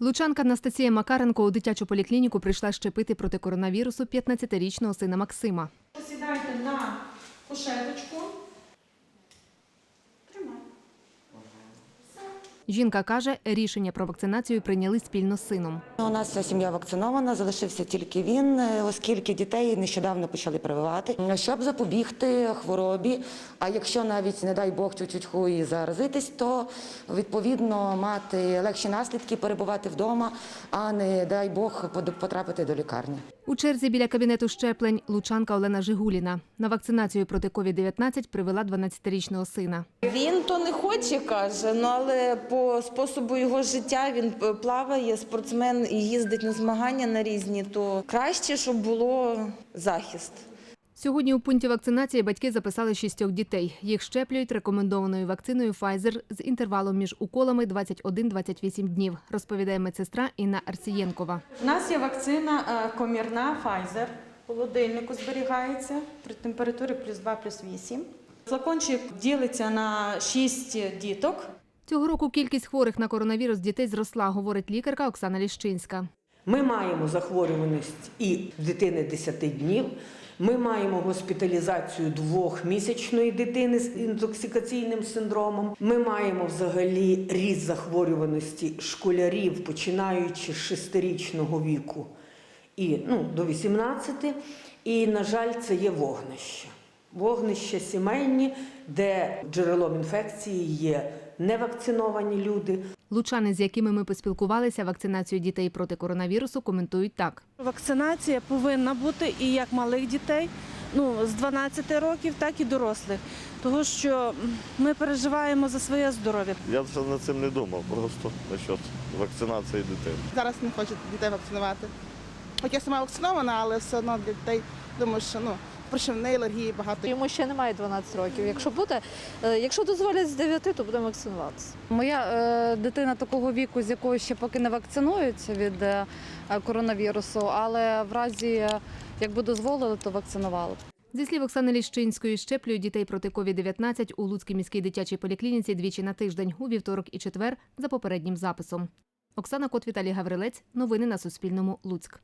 Лучанка Анастасія Макаренко у дитячу поліклініку прийшла щепити проти коронавірусу 15-річного сина Максима. Посідайте на кушеточку. Жінка каже, рішення про вакцинацію прийняли спільно з сином. У нас вся сім'я вакцинована, залишився тільки він, е, оскільки дітей нещодавно почали прививати, щоб запобігти хворобі. А якщо навіть, не дай Бог, чуть-чуть хуй заразитись, то відповідно мати легші наслідки, перебувати вдома, а не дай Бог потрапити до лікарні. У черзі біля кабінету щеплень лучанка Олена Жигуліна. На вакцинацію проти COVID-19 привела 12-річного сина. Він то не хоче, каже, ну але по способу його життя він плаває, спортсмен і їздить на змагання на різні, то краще, щоб було захист. Сьогодні у пункті вакцинації батьки записали шістьох дітей. Їх щеплюють рекомендованою вакциною Pfizer з інтервалом між уколами 21-28 днів, розповідає медсестра Інна Арсієнкова. У нас є вакцина е, комірна Pfizer. В холодильнику зберігається при температурі плюс 2, плюс 8. Флакончик ділиться на 6 діток. Цього року кількість хворих на коронавірус дітей зросла, говорить лікарка Оксана Ліщинська. Ми маємо захворюваність і дитини 10 днів. Ми маємо госпіталізацію двохмісячної дитини з інтоксикаційним синдромом. Ми маємо взагалі ріст захворюваності школярів, починаючи з 6-річного віку і ну, до 18. І, на жаль, це є вогнище. Вогнища сімейні, де джерелом інфекції є невакциновані люди, Лучани, з якими ми поспілкувалися, вакцинацію дітей проти коронавірусу коментують так. Вакцинація повинна бути і як малих дітей, ну з 12 років, так і дорослих. Тому що ми переживаємо за своє здоров'я. Я вже над цим не думав, просто насчет вакцинації дитини. Зараз не хочуть дітей вакцинувати. Хоч я сама вакцинована, але все одно для дітей думаю, що ну, в алергії багато. Йому ще немає 12 років. Якщо буде, е, якщо дозволять з 9, то будемо вакцинуватися. Моя е, дитина такого віку, з якою ще поки не вакцинуються від е, коронавірусу, але в разі, е, якби дозволили, то вакцинували. б. Зі слів Оксани Ліщинської, щеплюють дітей проти COVID-19 у Луцькій міській дитячій поліклініці двічі на тиждень, у вівторок і четвер, за попереднім записом. Оксана Кот, Віталій Гаврилець. Новини на Суспільному. Луцьк.